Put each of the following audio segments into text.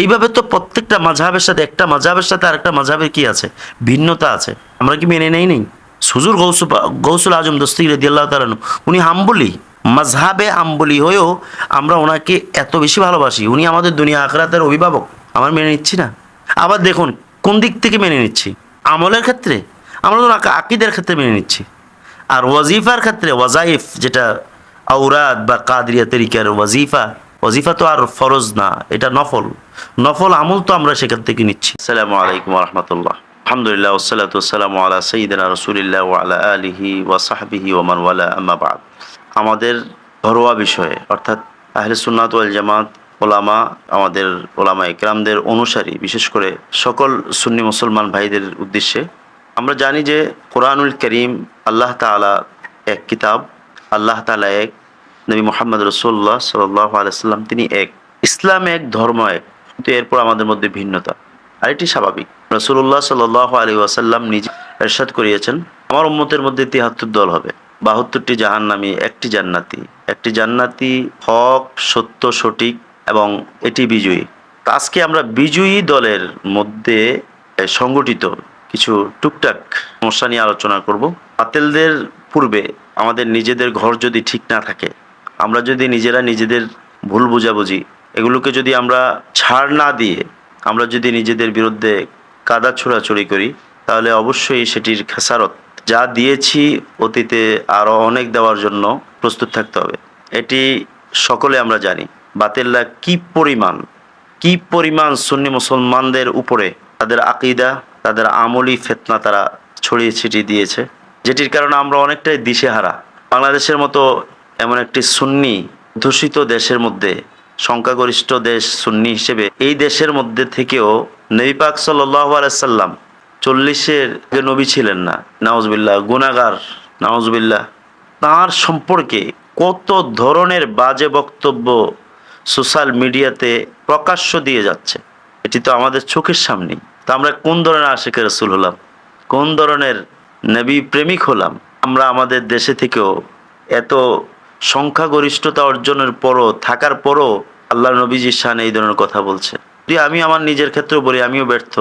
এইভাবে তো প্রত্যেকটা মাঝহাবের সাথে একটা মাঝহাবের সাথে আরেকটা মাঝহাবের কি আছে? ভিন্নতা আছে। আমরা কি মেনে নেই নেই? সুজুর গৌসু গৌসুল আজম দস্তিক রদিয়াল্লাহ তালানু উনি হাম্বলি, মাঝহাবে হাম্বলি হয়েও আমরা ওনাকে এত বেশি ভালোবাসি। উনি আমাদের দুনিয়া আখরাতের অভিভাবক। আমার মেনে নিচ্ছি না। আবার দেখুন, কোন দিক থেকে মেনে নিচ্ছি? আমলের ক্ষেত্রে। আমরা তো আকিদের ক্ষেত্রে মেনে নিচ্ছি। আর ওয়াজিফার ক্ষেত্রে, ওয়াজাইফ যেটা আউরাদ বা কাদরিয়া তরিকার ওয়াজিফা ওয়াজিফা তো আর ফরজ না, এটা নফল। নফল আমল তো আমরা সেখান থেকে নিচ্ছি। আসসালামু আলাইকুম রহমতুল্লাহ আলহামদুলিল্লাহ ওসালাতু আসসালামু আলা সঈদিনা রসুলিল্লাহ ওয়ালা আলিহি ওয়া সাহবিহি ওমান ওয়ালা, আম্মা বাদ। আমাদের ঘরোয়া বিষয়ে, অর্থাৎ আহলে সুন্নাত ওয়াল জামাত, ওলামা, আমাদের ওলামা ইকরামদের অনুসারী, বিশেষ করে সকল সুন্নি মুসলমান ভাইদের উদ্দেশ্যে, আমরা জানি যে কোরআনুল করিম আল্লাহ তাআলা এক কিতাব, আল্লাহ তাআলা এক নবী মোহাম্মদ রসুল্লাহ সাল্লাহ আলাইসাল্লাম তিনি এক, ইসলাম এক ধর্ম এক, কিন্তু এরপর আমাদের মধ্যে ভিন্নতা। আর এটি স্বাভাবিক রসুল্লাহ সাল্লাহ আলী ওয়াসাল্লাম নিজে এরশাদ করিয়েছেন, আমার উম্মতের মধ্যে তিহাত্তর দল হবে। বাহাত্তরটি জাহান্নামী, একটি জান্নাতি। একটি জান্নাতি হক, সত্য, সঠিক এবং এটি বিজয়ী। আজকে আমরা বিজয়ী দলের মধ্যে সংগঠিত কিছু টুকটাক সমস্যা নিয়ে আলোচনা করব। বাতিলদের পূর্বে আমাদের নিজেদের ঘর যদি ঠিক না থাকে আমরা যদি নিজেরা নিজেদের ভুল বুঝাবুঝি, এগুলোকে যদি আমরা ছাড় না দিয়ে আমরা যদি নিজেদের বিরুদ্ধে কাদা ছোড়াছড়ি করি, তাহলে অবশ্যই সেটির খেসারত যা দিয়েছি অতীতে আরও অনেক দেওয়ার জন্য প্রস্তুত থাকতে হবে। এটি সকলে আমরা জানি, বাতিল্লা কি পরিমাণ কি পরিমাণ সুন্নি মুসলমানদের উপরে তাদের আকিদা, তাদের আমলি ফেতনা তারা ছড়িয়ে ছিটিয়ে দিয়েছে, যেটির কারণে আমরা অনেকটাই দিশেহারা। বাংলাদেশের মতো এমন একটি সুন্নি দূষিত দেশের মধ্যে, সংখ্যাগরিষ্ঠ দেশ সুন্নি হিসেবে, এই দেশের মধ্যে থেকেও নবী পাক সাল্লাহ আলাইসাল্লাম চল্লিশের যে নবী ছিলেন না, নাউজবিল্লাহ গুনাগার নাউজবিল্লাহ, তার সম্পর্কে কত ধরনের বাজে বক্তব্য সোশ্যাল মিডিয়াতে প্রকাশ্য দিয়ে যাচ্ছে, এটি তো আমাদের চোখের সামনেই। তা আমরা কোন ধরনের আশেখ রসুল হলাম? কোন ধরনের নবী প্রেমিক হলাম? আমরা আমাদের দেশে থেকেও এত সংখ্যাগরিষ্ঠতা অর্জনের পরও, থাকার পরও আল্লাহ নবীজির শান এই ধরনের কথা বলছে। যদি আমি আমার নিজের ক্ষেত্রেও বলি, আমিও ব্যর্থ।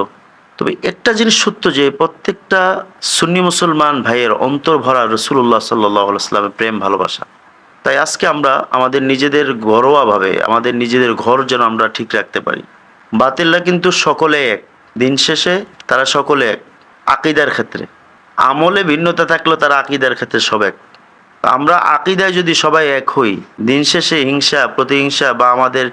তবে একটা জিনিস সত্য যে, প্রত্যেকটা সুন্নি মুসলমান ভাইয়ের অন্তর ভরা রসুল্লাহ সাল্লাহ প্রেম, ভালোবাসা। তাই আজকে আমরা আমাদের নিজেদের ঘরোয়াভাবে, আমাদের নিজেদের ঘর যেন আমরা ঠিক রাখতে পারি। বাতিলরা কিন্তু সকলে এক। দিন শেষে তারা সকলে এক। আকিদার ক্ষেত্রে। আমলে ভিন্নতা থাকলেও তারা আকিদার ক্ষেত্রে সব এক। আমরা আকিদায় যদি সবাই এক হই, দিন শেষে হিংসা, প্রতিহিংসা বা আমাদের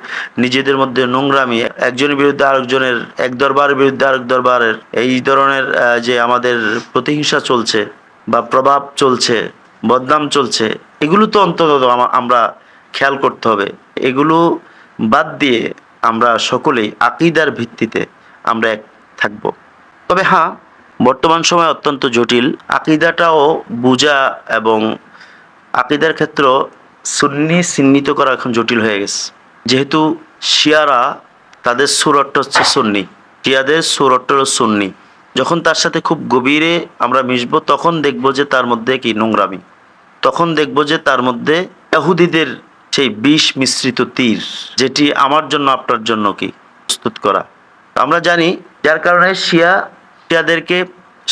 নিজেদের মধ্যে নোংরামি, একজনের বিরুদ্ধে আরেকজনের, এক দরবারের বিরুদ্ধে আরেক দরবারের, এই ধরনের যে আমাদের প্রতিহিংসা চলছে বা প্রভাব চলছে, বদনাম চলছে, এগুলো তো অন্তত আমরা খেয়াল করতে হবে। এগুলো বাদ দিয়ে আমরা সকলেই আকিদার ভিত্তিতে আমরা এক থাকব। তবে হ্যাঁ বর্তমান সময় অত্যন্ত জটিল। আকিদাটাও বোঝা এবং আকিদার ক্ষেত্র সুন্নি চিহ্নিত করা এখন জটিল হয়ে গেছে। যেহেতু শিয়ারা তাদের সুরটটা হচ্ছে সুন্নি, শিয়াদের সুরটটা হলো সুন্নি। যখন তার সাথে খুব গভীরে আমরা মিশবো, তখন দেখব যে তার মধ্যে কি নোংরামি। তখন দেখব যে তার মধ্যে ইহুদিদের সেই বিষ মিশ্রিত তীর, যেটি আমার জন্য, আপনার জন্য কি প্রস্তুত করা। আমরা জানি যার কারণে শিয়া, শিয়াদেরকে,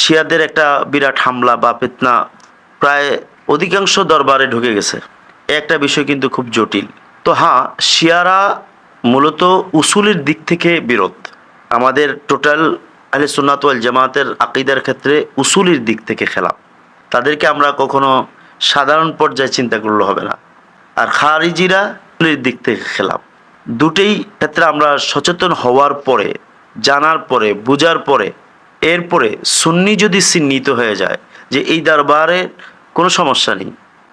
শিয়াদের একটা বিরাট হামলা বা ফেতনা প্রায় অধিকাংশ দরবারে ঢুকে গেছে। একটা বিষয় কিন্তু খুব জটিল। তো হ্যাঁ শিয়ারা মূলত উসুলের দিক থেকে বিরোধ। আমাদের টোটাল আহলে সুন্নাতওয়াল জামাতের আকিদার ক্ষেত্রে উসুলের দিক থেকে খেলাপ তাদেরকে আমরা কখনো সাধারণ পর্যায়ে চিন্তা করলে হবে না। আর খারিজিরা দিক থেকে খেলাপ দুটেই ক্ষেত্রে আমরা সচেতন হওয়ার পরে, জানার পরে, বুঝার পরে, এরপরে সুন্নি যদি চিহ্নিত হয়ে যায় যে এই দরবারের কোনো সমস্যা নেই।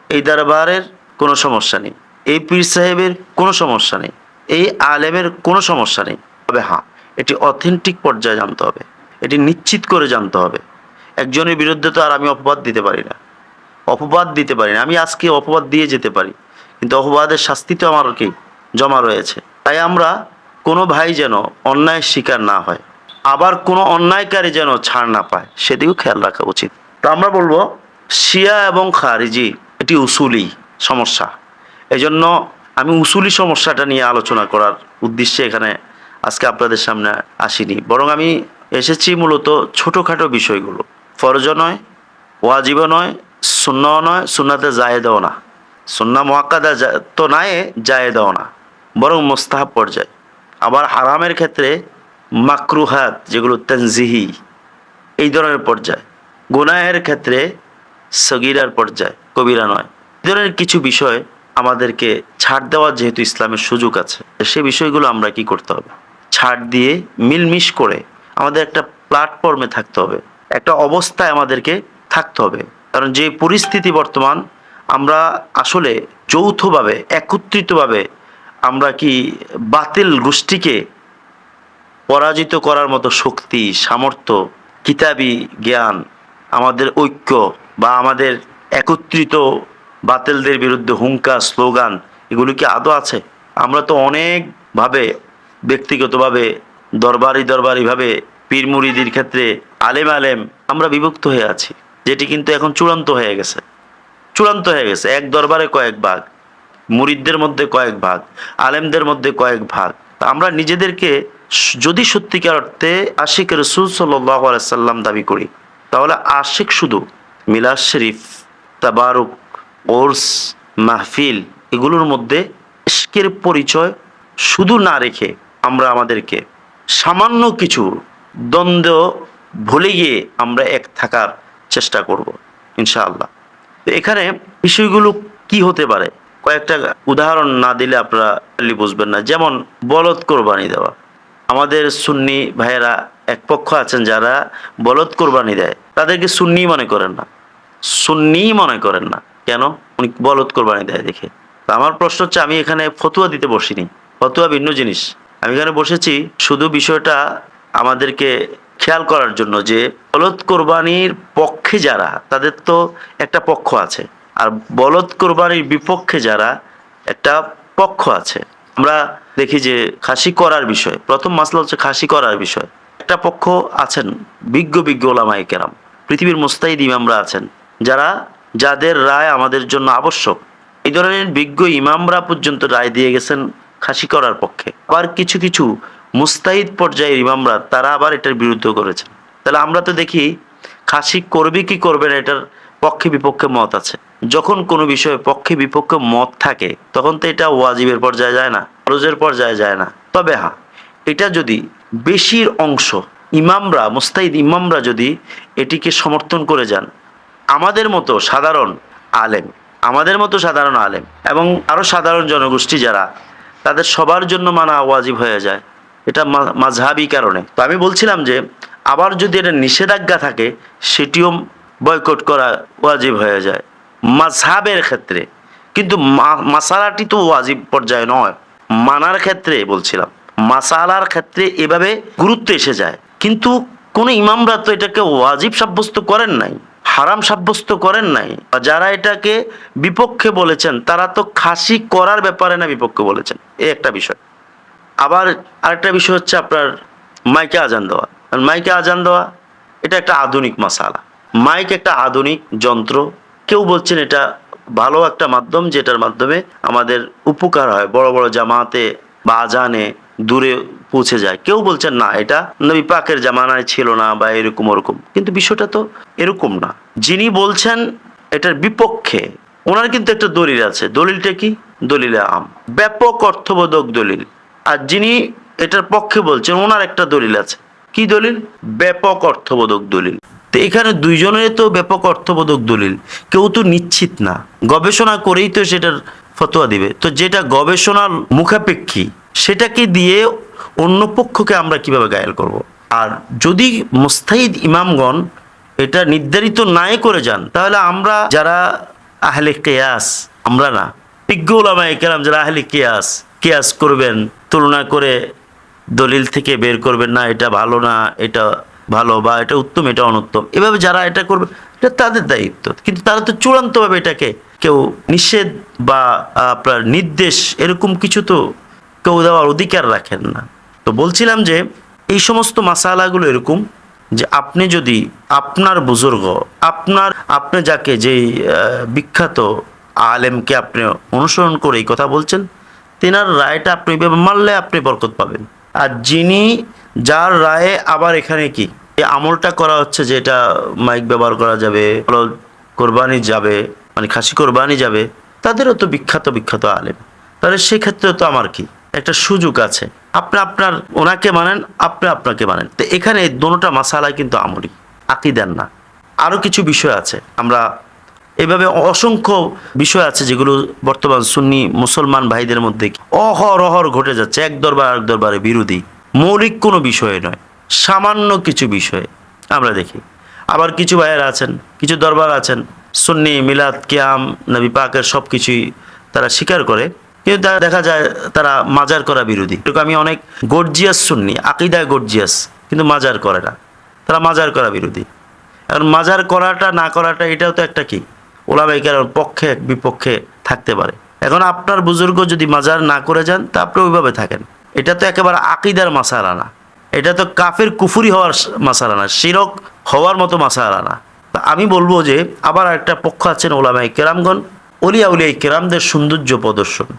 এই দরবারের কোনো সমস্যা নেই। এই পীর সাহেবের কোনো সমস্যা নেই। এই আলেমের কোনো সমস্যা নেই। তবে হ্যাঁ এটি অথেন্টিক পর্যায়ে জানতে হবে। এটি নিশ্চিত করে জানতে হবে। একজনের বিরুদ্ধে তো আর আমি অপবাদ দিতে পারি না। অপবাদ দিতে পারি না। আমি আজকে অপবাদ দিয়ে যেতে পারি। কিন্তু অপবাদের শাস্তি তো আমার কি? জমা রয়েছে। তাই আমরা কোনো ভাই যেন অন্যায়ের শিকার না হয়, আবার কোনো অন্যায়কারী যেন ছাড় না পায়, সেদিকেও খেয়াল রাখা উচিত। তো আমরা বলব শিয়া এবং খারিজি, এটি উসুলি সমস্যা। এজন্য আমি উসুলি সমস্যাটা নিয়ে আলোচনা করার উদ্দেশ্যে এখানে আজকে আপনাদের সামনে আসিনি। বরং আমি এসেছি মূলত ছোটোখাটো বিষয়গুলো। ফরজ নয় ওয়াজিব নয় সুন্নাও নয়, সুন্নাতে জায়েদাও না। সুন্না মোয়াক্কাদা তো নাই, জায়েদাও না। বরং মোস্তাহাব পর্যায়ে। আবার হারামের ক্ষেত্রে মাকরুহাত, যেগুলো তেনজিহি, এই ধরনের পর্যায়। গুনাহের ক্ষেত্রে সগিরার পর্যায়, কবিরা নয়। এই ধরনের কিছু বিষয় আমাদেরকে ছাড় দেওয়ার যেহেতু ইসলামের সুযোগ আছে, সে বিষয়গুলো আমরা কি করতে হবে? ছাড় দিয়ে মিলমিশ করে আমাদের একটা প্ল্যাটফর্মে থাকতে হবে, একটা অবস্থায় আমাদেরকে থাকতে হবে। কারণ যে পরিস্থিতি বর্তমান, আমরা আসলে যৌথভাবে, একত্রিতভাবে আমরা কি বাতিল গোষ্ঠীকে পরাজিত করার মতো শক্তি, সামর্থ্য, কিতাবি জ্ঞান, আমাদের ঐক্য বা আমাদের একত্রিত বাতিলদের বিরুদ্ধে হুঙ্কার, স্লোগান, এগুলি কি আদৌ আছে? আমরা তো অনেকভাবে, ব্যক্তিগতভাবে, দরবারি দরবারিভাবে পীর মুরিদির ক্ষেত্রে আলেম আলেম আমরা বিভক্ত হয়ে আছি, যেটি কিন্তু এখন চূড়ান্ত হয়ে গেছে। চূড়ান্ত হয়ে গেছে, এক দরবারে কয়েক ভাগ, মুরিদদের মধ্যে কয়েক ভাগ, আলেমদের মধ্যে কয়েক ভাগ। আমরা নিজেদেরকে যদি সত্যিকার অর্থে আশিক রসুল সাল্লাহ সাল্লাম দাবি করি, তাহলে আশিক শুধু মিলাদ শরীফ, তাবারুক, ওর্স, মাহফিল, এগুলোর মধ্যে ইশকের পরিচয় শুধু না রেখে আমরা আমাদেরকে সামান্য কিছু দ্বন্দ্ব ভুলে গিয়ে আমরা এক থাকার চেষ্টা করব, ইনশাআল্লাহ। তো এখানে বিষয়গুলো কি হতে পারে? কয়েকটা উদাহরণ না দিলে আপনারা বুঝবেন না। যেমন, বলদ কোরবানি দেওয়া। আমাদের সুন্নি ভাইয়েরা এক পক্ষ আছেন যারা বলদ কোরবানি দেয়। তাদেরকে সুন্নি মনে করেন না। সুন্নি মনে করেন না। কেন? উনি বলদ কোরবানি দেয় দেখে। আমার প্রশ্ন হচ্ছে, আমি এখানে ফতুয়া দিতে বসিনি। ফতুয়া ভিন্ন জিনিস। আমি এখানে বসেছি শুধু বিষয়টা আমাদেরকে খেয়াল করার জন্য যে, বলদ কোরবানির পক্ষে যারা, তাদের তো একটা পক্ষ আছে। আর বলদ কোরবানির বিপক্ষে যারা, একটা পক্ষ আছে। আমরা দেখি যে, খাসি করার বিষয়, প্রথম মাসলা হচ্ছে খাসি করার বিষয়। একটা পক্ষ আছেন বিজ্ঞ বিজ্ঞ ওলামাই কেরাম। পৃথিবীর মুস্তাহিদ ইমামরা আছেন। যারা, যাদের রায় আমাদের জন্য আবশ্যক। এই ধরনের বিজ্ঞ ইমামরা পর্যন্ত রায় দিয়ে গেছেন খাসি করার পক্ষে। আবার কিছু কিছু মুস্তাহিদ পর্যায়ের ইমামরা, তারা আবার এটার বিরুদ্ধে করেছেন। তাহলে আমরা তো দেখি, খাসি করবে কি করবে না, এটার পক্ষে বিপক্ষে মত আছে। যখন কোনো বিষয়ে পক্ষে বিপক্ষে মত থাকে, তখন তো এটা ওয়াজিবের পর্যায়ে যায় না, ফরজের পর্যায়ে যায় না। তবে হ্যাঁ এটা যদি বেশির অংশ ইমামরা, মুস্তাহিদ ইমামরা যদি এটিকে সমর্থন করে যান আমাদের মতো সাধারণ আলেম, আমাদের মতো সাধারণ আলেম এবং আরও সাধারণ জনগোষ্ঠী যারা, তাদের সবার জন্য মানা ওয়াজিব হয়ে যায়। এটা মাঝহাবি কারণে। তো আমি বলছিলাম যে, আবার যদি এটা নিষেধাজ্ঞা থাকে, সেটিও বয়কট করা ওয়াজিব হয়ে যায়, মাঝহাবের ক্ষেত্রে। কিন্তু মাসালাটি তো ওয়াজিব পর্যায়ে নয়। মানার ক্ষেত্রে বলছিলাম। মাসালার ক্ষেত্রে এভাবে গুরুত্ব এসে যায়। কিন্তু কোনো ইমামরা তো এটাকে ওয়াজিব সাব্যস্ত করেন নাই। হারাম সাব্যস্ত করেন নাই যারা এটাকে বিপক্ষে বলেছেন, তারা তো খাসি করার ব্যাপারে না বিপক্ষে বলেছেন। এই একটা বিষয়। আবার আরেকটা বিষয় হচ্ছে আপনার মাইকে আজান দেওয়া। মাইকে আজান দেওয়া, এটা একটা আধুনিক মশালা মাইক একটা আধুনিক যন্ত্র। কেউ বলছেন এটা ভালো একটা মাধ্যম, যেটার মাধ্যমে আমাদের উপকার হয়। বড় বড় জামাতে বা আজানে দূরে পৌঁছে যায়। কেউ বলছেন, না, এটা নবী পাকের জামানায় ছিল না বা এরকম ওরকম। কিন্তু বিষয়টা তো এরকম না। যিনি বলছেন, এটার বিপক্ষে, ওনার কিন্তু একটা দলিল আছে। দলিলটা কি? দলিলে আম। ব্যাপক অর্থবোধক দলিল। আর যিনি এটার পক্ষে বলছেন, ওনার একটা দলিল আছে। কি দলিল? ব্যাপক অর্থবোধক দলিল। তো এখানে দুইজনের তো ব্যাপক অর্থবোধক দলিল। কেউ তো নিশ্চিত না। গবেষণা করেই তো সেটার ফতোয়া দিবে। তো যেটা গবেষণার মুখাপেক্ষী সেটাকে দিয়ে অন্য পক্ষকে আমরা কীভাবে গায়েল করব। আর যদি মুস্তাহিদ ইমামগণ এটা নির্ধারিত নাই করে যান, তাহলে আমরা যারা আহলে কেয়াস, আমরা না, বিজ্ঞ কেরাম যারা আহলে কেয়াস কেয়াস করবেন, তুলনা করে দলিল থেকে বের করবেন, না, এটা ভালো না, এটা ভালো বা এটা উত্তম, এটা অনুত্তম এভাবে যারা এটা করবে, এটা তাদের দায়িত্ব কিন্তু তারা তো চূড়ান্তভাবে এটাকে কেউ নিষেধ বা আপনার নির্দেশ, এরকম কিছু তো কেউ দেওয়ার অধিকার রাখেন না। তো বলছিলাম যে এই সমস্ত মাসালাগুলো এরকম যে আপনি যদি আপনার বুজুর্গ আপনার আপনি যাকে আহ, বিখ্যাত আলেমকে আপনি অনুসরণ করে এই কথা বলছেন তেনার রায়টা আপনি মানলে আপনি বরকত পাবেন। আর যিনি যার রায়ে আবার এখানে কি এই আমলটা করা হচ্ছে যে এটা মাইক ব্যবহার করা যাবে কোরবানি যাবে মানে খাসি কোরবানি যাবে তাদেরও তো বিখ্যাত বিখ্যাত আলেম। তাহলে সেক্ষেত্রে তো আমার কি? একটা সুযোগ আছে। আপনি আপনার ওনাকে মানেন, আপনি আপনাকে মানেন। তো এখানে দোনোটা মাসালায় কিন্তু আমলি আকিদার না। আরও কিছু বিষয় আছে। আমরা এভাবে অসংখ্য বিষয় আছে যেগুলো বর্তমান সুন্নি মুসলমান ভাইদের মধ্যে অহরহর ঘটে যাচ্ছে। এক দরবার আরেক দরবারে বিরোধী। মৌলিক কোনো বিষয়ে নয়। সামান্য কিছু বিষয়ে আমরা দেখি। আবার কিছু ভাইয়েরা আছেন, কিছু দরবার আছেন। সুন্নি মিলাদ, কিয়াম, নবী পাকের সব কিছুই তারা স্বীকার করে। কিন্তু তারা দেখা যায় তারা মাজার করা বিরোধী। আমি অনেক গর্জিয়াস শুননি আকিদায় গর্জিয়াস, কিন্তু মাজার করে না। তারা মাজার করা বিরোধী। এখন মাজার করাটা না করাটা এটাও তো একটা কি? ওলামাইকার পক্ষে, বিপক্ষে থাকতে পারে। এখন আপনার বুজুর্গ যদি মাজার না করে যান, তা আপনি ওইভাবে থাকেন। এটা তো একেবারে আকিদার মাসালা না এটা তো কাফের কুফুরি হওয়ার মাসালা না শিরক হওয়ার মতো মাসালা না তা আমি বলব যে, আবার একটা পক্ষ আছেন ওলামাই কেরামগণ, অলিয়া উলিয়া কেরামদের সৌন্দর্য প্রদর্শন।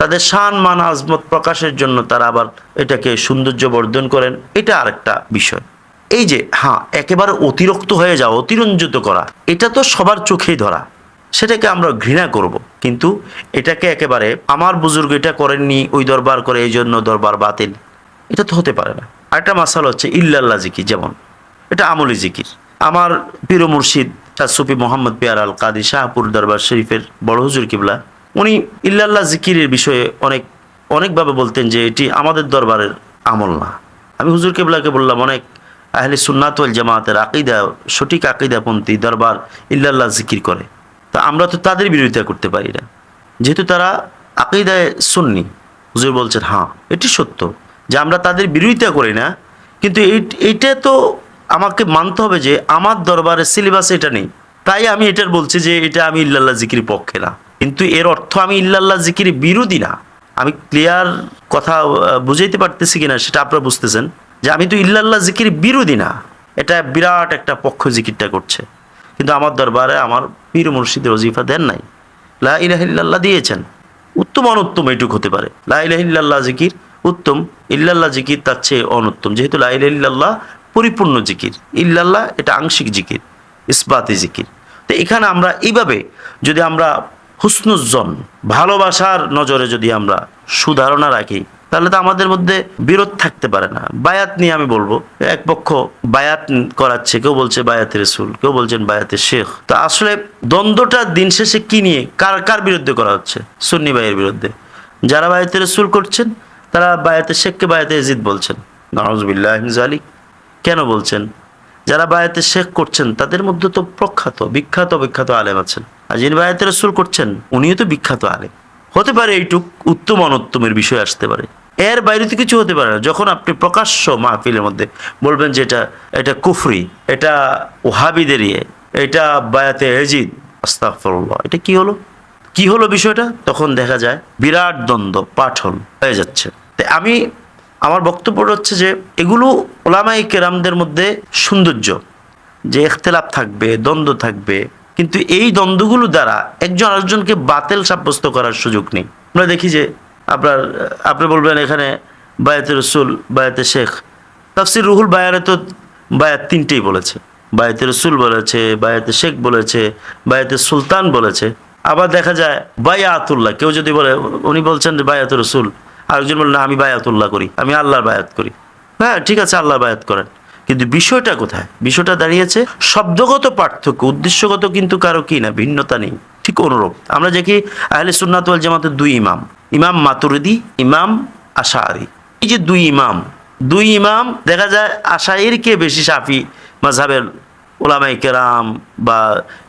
তাদের শান মান আজমত প্রকাশের জন্য তারা আবার এটাকে সৌন্দর্য বর্ধন করেন। এটা আরেকটা বিষয়। এই যে হ্যাঁ একেবারে অতিরিক্ত হয়ে যাওয়া, অতিরঞ্জিত করা, এটা তো সবার চোখেই ধরা। সেটাকে আমরা ঘৃণা করব। কিন্তু এটাকে একেবারে, আমার বুজুর্গ এটা করেননি, ওই দরবার করে, এই জন্য দরবার বাতিল। এটা তো হতে পারে না। আরেকটা মাসাল হচ্ছে ইল্লাল্লা জিকির যেমন। এটা আমলি জিকির। আমার পীর মুর্শিদ সুফি মোহাম্মদ পিয়ার আল কাদি শাহপুর দরবার শরীফের বড় হুজুর কিবলা উনি ইল্লাল্লাহ জিকিরের বিষয়ে অনেক, অনেকভাবে বলতেন যে এটি আমাদের দরবারের আমল না। আমি হুজুর কেবলাকে বললাম, অনেক আহলে সুন্নাত ওয়াল জামাতের আকিদা, সঠিক আকিদাপন্থী দরবার ইল্লাল্লাহ জিকির করে। তা আমরা তো তাদের বিরোধিতা করতে পারি না। যেহেতু তারা আকিদায় সুন্নি, হুজুর বলছেন হ্যাঁ এটি সত্য যে আমরা তাদের বিরোধিতা করি না। কিন্তু এই- এইটা তো আমাকে মানতে হবে যে আমার দরবারের সিলেবাসে এটা নেই। তাই আমি এটার বলছি যে এটা আমি ইল্লাল্লাহ জিকির পক্ষে না। কিন্তু এর অর্থ আমি ইল্লাল্লাহ জিকির বিরোধী না। আমি ক্লিয়ার কথা বুঝাইতে পারতেছি কিনা সেটা আপনারা বুঝতেছেন যে আমি তো ইল্লাল্লাহ জিকির বিরোধী না। এটা বিরাট একটা পক্ষ জিকিরটা করছে। কিন্তু আমার দরবারে আমার পীর মুর্শিদের ওজিফা দেন নাই। লা ইলাহা দিয়েছেন। উত্তম অনুত্তম এইটুক হতে পারে। লা ইলাহা জিকির উত্তম, ইল্লাল্লাহ জিকির তার চেয়ে অনুত্তম। যেহেতু লা ইলাহা পরিপূর্ণ জিকির, ইল্লাল্লাহ এটা আংশিক জিকির, ইসবাতি জিকির। তো এখানে আমরা এইভাবে যদি আমরা হুসনুজ্জন ভালোবাসার নজরে যদি আমরা সুধারণা রাখি, তাহলে তো আমাদের মধ্যে বিরোধ থাকতে পারে না। বায়াত নিয়ে আমি বলব, এক পক্ষ বায়াত করাচ্ছে, কেউ বলছে বায়াতে রসুল, কেউ বলছেন বায়াতে শেখ। তো আসলে দ্বন্দ্বটা দিন শেষে কি নিয়ে, কার কার বিরুদ্ধে করা হচ্ছে? সুন্নি ভাইয়ের বিরুদ্ধে। যারা বায়াতে রসুল করছেন, তারা বায়াতে শেখকে বায়াতে এজিদ বলছেন। নওয়াজবিল্লাহ জালিক কেন বলছেন? যারা বায়াতে শেখ করছেন, তাদের মধ্যে তো প্রখ্যাত, বিখ্যাত বিখ্যাত আলেম আছেন। আর যিনি বায়াতে রসুল করছেন, উনিও তো বিখ্যাত আলেম। হতে পারে এইটুক উত্তম অনুত্তমের বিষয় আসতে পারে। এর বাইরে তো কিছু হতে পারে না। যখন আপনি প্রকাশ্য মাহফিলের মধ্যে বলবেন যে এটা এটা কুফরি, এটা ওহাবিদের ইয়ে এটা বায়াতে এজিদ, আস্তাগফিরুল্লাহ, এটা কি হলো? কি হলো বিষয়টা? তখন দেখা যায় বিরাট দ্বন্দ্ব, পাঠন হয়ে যাচ্ছে। তাই আমি, আমার বক্তব্য হচ্ছে যে এগুলো ওলামাই কেরামদের মধ্যে সৌন্দর্য, যে এখতেলাপ থাকবে, দ্বন্দ্ব থাকবে কিন্তু এই দ্বন্দ্বগুলো দ্বারা একজন আরেকজনকে বাতিল সাব্যস্ত করার সুযোগ নেই। আমরা দেখি যে আপনার, আপনি বলবেন এখানে বায়াতে রসুল, বায়াতে শেখ। তাফসির রুহুল বায়ারে তো বায়াত তিনটেই বলেছে। বায়াতে রসুল বলেছে, বায়াতে শেখ বলেছে, বায়াতে সুলতান বলেছে। আবার দেখা যায় বায়াতুল্লাহ, কেউ যদি বলে, উনি বলছেন যে বায়াত রসুল, আরেকজন বলেন না, আমি বায়াতুল্লাহ করি, আমি আল্লাহর বায়াত করি। হ্যাঁ ঠিক আছে, আল্লাহ বায়াত করেন। কিন্তু বিষয়টা কোথায়? বিষয়টা দাঁড়িয়েছে, শব্দগত পার্থক্য, উদ্দেশ্যগত কিন্তু কারও কি না, ভিন্নতা নেই। ঠিক অনুরূপ। আমরা দেখি আহলে সুন্নাত জামাতের দুই ইমাম। ইমাম মাতুরিদি, ইমাম আশারি এই যে দুই ইমাম দুই ইমাম, দেখা যায় আশাইরকে বেশি সাফি? মাঝহাবের ওলামাই কেরাম বা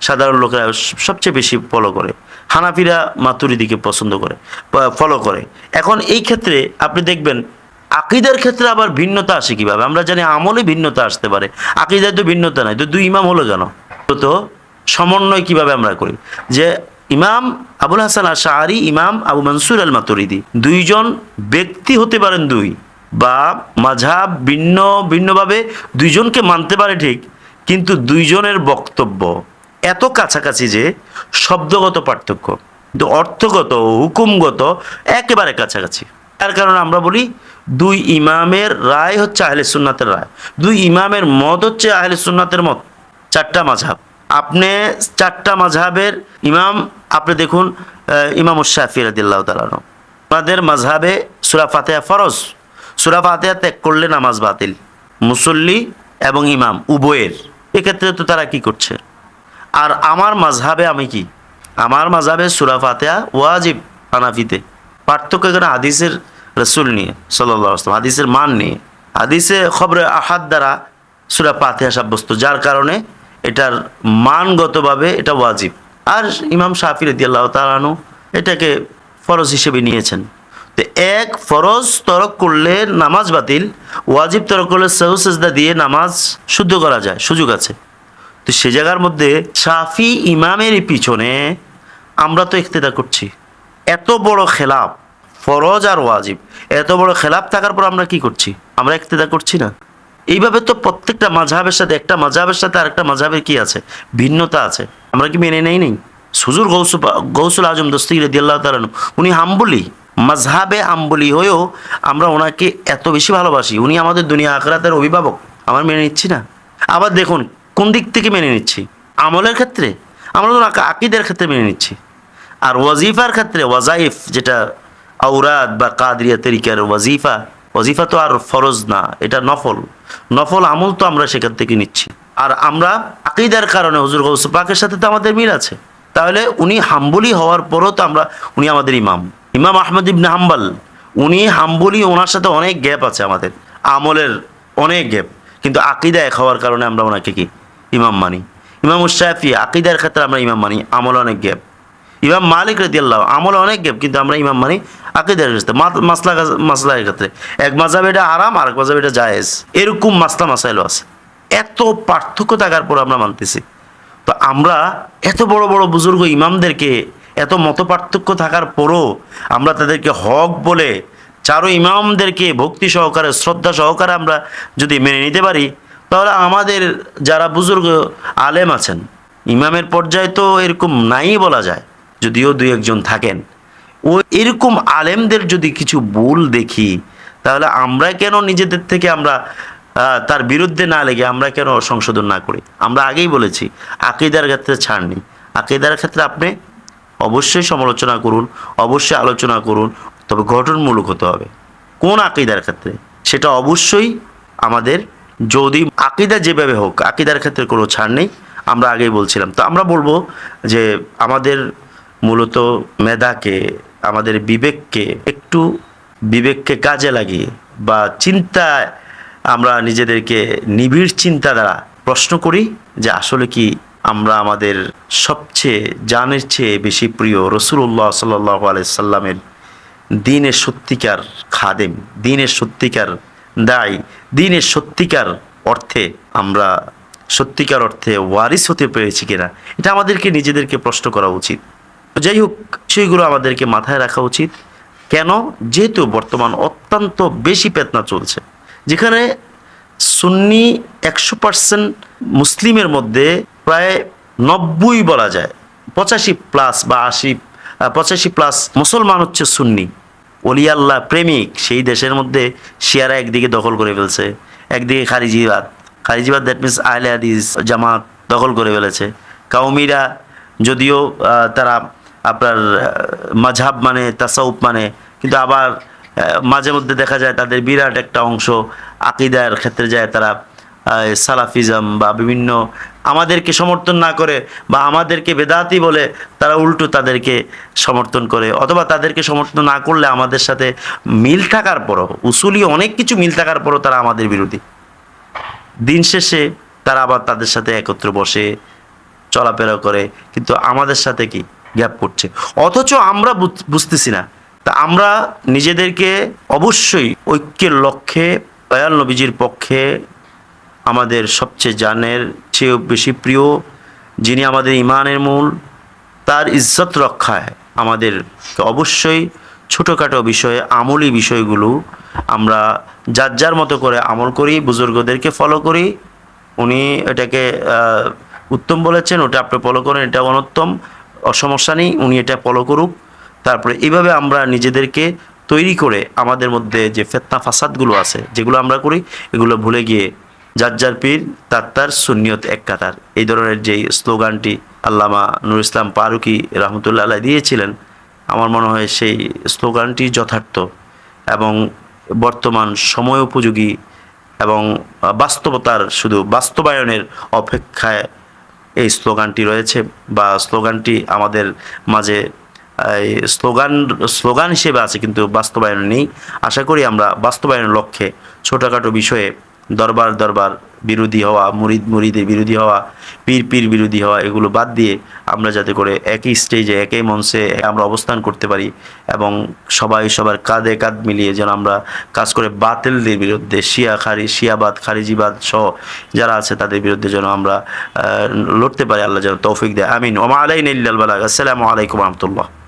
সাধারণ লোকেরা সবচেয়ে বেশি ফলো করে। হানাফিরা মাতুরিদিকে পছন্দ করে ফলো করে। এখন এই ক্ষেত্রে আপনি দেখবেন আকিদার ক্ষেত্রে আবার ভিন্নতা আসে কীভাবে? আমরা জানি আমলে ভিন্নতা আসতে পারে। আকিদায় তো ভিন্নতা নাই। তো দুই ইমাম হলো কেন? তো সমন্বয় কীভাবে আমরা করি? যে ইমাম আবুল হাসান আশারি ইমাম আবু মনসুর আল মাতুরিদি দুইজন ব্যক্তি হতে পারেন দুই বা মাঝাব ভিন্ন, ভিন্নভাবে দুইজনকে মানতে পারে ঠিক, কিন্তু দুইজনের বক্তব্য এত কাছাকাছি যে শব্দগত পার্থক্য। কিন্তু অর্থগত হুকুমগত একেবারে কাছাকাছি। তার কারণে আমরা বলি দুই ইমামের রায় হচ্ছে আহলে সুন্নাতের রায়। দুই ইমামের মত হচ্ছে আহলে সুন্নাতের মত। চারটা মাঝহাব। আপনি চারটা মাঝহাবের ইমাম, আপনি দেখুন ইমাম শাফি রাদিল্লাহ তালানো আমাদের মাঝহাবে সুরা ফাতেহা ফরজ। সুরা ফাতেহা ত্যাগ করলে নামাজ বাতিল। মুসল্লি এবং ইমাম উভয়ের। এক্ষেত্রে তো তারা কি করছে? আর আমার মাঝহাবে আমি কি? আমার মাঝহাবে সুরা ফাতেহা ওয়াজিব হানাফিতে। পার্থক্য এখানে হাদিসের রসুল নিয়ে সাল্লাহ আসলাম হাদিসের মান নিয়ে। হাদিসে খবরে আহাদ দ্বারা সুরা ফাতেহা সাব্যস্ত, যার কারণে এটার মানগতভাবে এটা ওয়াজিব। আর ইমাম শাফি রদি আল্লাহ তালানু এটাকে ফরজ হিসেবে নিয়েছেন। তো এক, ফরজ তরক করলে নামাজ বাতিল, ওয়াজিব তরক করলে সেজদা দিয়ে নামাজ শুদ্ধ করা যায়, সুযোগ আছে। তো সে জায়গার মধ্যে শাফি ইমামের পিছনে আমরা তো ইক্তেদা করছি। এত বড় খেলাপ ফরজ আর ওয়াজিব। এত বড় খেলাপ থাকার পর আমরা কি করছি? আমরা ইক্তেদা করছি না। এইভাবে তো প্রত্যেকটা মাঝহাবের সাথে, একটা মাঝহাবের সাথে আরেকটা মাঝহাবের কি আছে? ভিন্নতা আছে। আমরা কি মেনে নেই নেই? সুজুর গৌসু গৌসুল আজম দস্তির দিয়াল্লাহ তালানু উনি হাম্বলি, মাঝহাবে হাম্বলি হয়েও আমরা ওনাকে এত বেশি ভালোবাসি। উনি আমাদের দুনিয়া আখরাতের অভিভাবক। আমরা মেনে নিচ্ছি না। আবার দেখুন, কোন দিক থেকে মেনে নিচ্ছি? আমলের ক্ষেত্রে। আমরা তো আকিদের ক্ষেত্রে মেনে নিচ্ছি। আর ওয়াজিফার ক্ষেত্রে, ওয়াজাইফ যেটা আউরাদ বা কাদরিয়া তরিকার ওয়াজিফা ওয়াজিফা তো আর ফরজ না, এটা নফল। নফল আমল তো আমরা সেখান থেকে নিচ্ছি। আর আমরা আকিদার কারণে হুজুর গৌস পাকের সাথে তো আমাদের মিল আছে। তাহলে উনি হাম্বলি হওয়ার পরও তো আমরা, উনি আমাদের ইমাম। ইমাম আহমদ ইবনে হাম্বাল, উনি হাম্বলি, ওনার সাথে অনেক গ্যাপ আছে আমাদের। আমলের অনেক গ্যাপ। কিন্তু আকিদা এক হওয়ার কারণে আমরা ওনাকে কি? ইমাম মানি। ইমাম উশাফি আকিদার ক্ষেত্রে আমরা ইমাম মানি। আমল অনেক গ্যাপ। ইমাম মালিক রেদি আল্লাহ আমল অনেক গ্যাপ কিন্তু আমরা ইমাম মানি আকিদার ক্ষেত্রে মাসলা মাসলার ক্ষেত্রে। এক মাজাব এটা আরাম আর এক মাজাব এটা জায়েজ। এরকম মাসলা মাসাইলও আছে। এত পার্থক্য থাকার পর আমরা মানতেছি। তো আমরা এত বড় বড় বুজুর্গ ইমামদেরকে এত মত পার্থক্য থাকার পরও আমরা তাদেরকে হক বলে চারো ইমামদেরকে ভক্তি সহকারে, শ্রদ্ধা সহকারে আমরা যদি মেনে নিতে পারি, তাহলে আমাদের যারা বুজুর্গ আলেম আছেন, ইমামের পর্যায়ে তো এরকম নাই বলা যায়। যদিও দুই একজন থাকেন। ও এরকম আলেমদের যদি কিছু ভুল দেখি, তাহলে আমরা কেন নিজেদের থেকে আমরা তার বিরুদ্ধে না লেগে আমরা কেন সংশোধন না করি? আমরা আগেই বলেছি, আকিদার ক্ষেত্রে ছাড় নেই। আকিদার ক্ষেত্রে আপনি অবশ্যই সমালোচনা করুন, অবশ্যই আলোচনা করুন, তবে গঠনমূলক হতে হবে। কোন আকিদার ক্ষেত্রে? সেটা অবশ্যই আমাদের, যদি আকিদা যেভাবে হোক, আকিদার ক্ষেত্রে কোনো ছাড় নেই, আমরা আগেই বলছিলাম। তো আমরা বলব যে আমাদের মূলত মেধাকে, আমাদের বিবেককে, একটু বিবেককে কাজে লাগিয়ে বা চিন্তায় আমরা নিজেদেরকে নিবিড় চিন্তা দ্বারা প্রশ্ন করি যে আসলে কি আমরা আমাদের সবচেয়ে জানের চেয়ে বেশি প্রিয় রসুল্লাহ সাল্লাহ আলাইসাল্লামের দিনের সত্যিকার খাদেম, দিনের সত্যিকার দায়, দিনের সত্যিকার অর্থে আমরা সত্যিকার অর্থে ওয়ারিস হতে পেরেছি কিনা? এটা আমাদেরকে নিজেদেরকে প্রশ্ন করা উচিত। যাই হোক, সেইগুলো আমাদেরকে মাথায় রাখা উচিত। কেন? যেহেতু বর্তমান অত্যন্ত বেশি পেতনা চলছে, যেখানে সুন্নি একশো পার্সেন্ট মুসলিমের মধ্যে প্রায় নব্বই বলা যায়। পঁচাশি প্লাস বা আশি পঁচাশি প্লাস মুসলমান হচ্ছে সুন্নি। অলিয়াল্লাহ প্রেমিক, সেই দেশের মধ্যে শিয়ারা একদিকে দখল করে ফেলছে, একদিকে খারিজিবাদ। খারিজিবাদ দ্যাট মিনস আহলে হাদিস জামাত দখল করে ফেলেছে। কাউমিরা যদিও তারা আপনার মাঝহাব মানে তাসাউপ মানে কিন্তু আবার মাঝে মধ্যে দেখা যায় তাদের বিরাট একটা অংশ আকিদার ক্ষেত্রে যায় তারা সালাফিজম বা বিভিন্ন আমাদেরকে সমর্থন না করে বা আমাদেরকে বেদাতি বলে তারা উল্টো তাদেরকে সমর্থন করে, অথবা তাদেরকে সমর্থন না করলে আমাদের সাথে মিল থাকার পরও উসুলি অনেক কিছু মিল থাকার পরও তারা আমাদের বিরোধী। দিন শেষে তারা আবার তাদের সাথে একত্র বসে চলাফেরা করে, কিন্তু আমাদের সাথে কি? গ্যাপ করছে অথচ আমরা বুঝ- বুঝতেছি না। তা আমরা নিজেদেরকে অবশ্যই ঐক্যের লক্ষ্যে দয়াল নবীজির পক্ষে আমাদের সবচেয়ে জানের চেয়েও বেশি প্রিয় যিনি আমাদের ইমানের মূল, তার ইজ্জত রক্ষায় আমাদের অবশ্যই ছোটোখাটো বিষয়ে, আমলি বিষয়গুলো আমরা যার যার মতো করে আমল করি, বুজুর্গদেরকে ফলো করি। উনি এটাকে উত্তম বলেছেন, ওটা আপনি ফলো করেন, এটা অনুত্তম। সমস্যা নেই, উনি এটা ফলো করুক। তারপরে এইভাবে আমরা নিজেদেরকে তৈরি করে আমাদের মধ্যে যে ফেতনা ফাসাদগুলো আছে, যেগুলো আমরা করি, এগুলো ভুলে গিয়ে যার যার পীর, তার তার সুন্নিয়ত এক কাতার। এই ধরনের যেই স্লোগানটি আল্লামা নুর ইসলাম পারুকি রহমতুল্লাহ আলাহ দিয়েছিলেন, আমার মনে হয় সেই স্লোগানটি যথার্থ এবং বর্তমান সময় উপযোগী এবং বাস্তবতার শুধু বাস্তবায়নের অপেক্ষায় এই স্লোগানটি রয়েছে বা স্লোগানটি আমাদের মাঝে স্লোগান স্লোগান হিসেবে আছে কিন্তু বাস্তবায়ন নেই। আশা করি আমরা বাস্তবায়নের লক্ষ্যে ছোটোখাটো বিষয়ে দরবার দরবার বিরোধী হওয়া, মুরিদ, মুরিদের বিরোধী হওয়া, পীর পীর বিরোধী হওয়া, এগুলো বাদ দিয়ে আমরা যাতে করে একই স্টেজে একই মঞ্চে আমরা অবস্থান করতে পারি এবং সবাই সবার কাঁধে কাঁধ মিলিয়ে যেন আমরা কাজ করে বাতিলদের বিরুদ্ধে, শিয়া খারি, শিয়াবাদ, খারিজিবাদ সহ যারা আছে তাদের বিরুদ্ধে যেন আমরা লড়তে পারি। আল্লাহ যেন তৌফিক দেয়। আমিন। ওমা আলাইন ইল্লাল বালাগ। আসসালামু আলাইকুম রহমতুল্লাহ।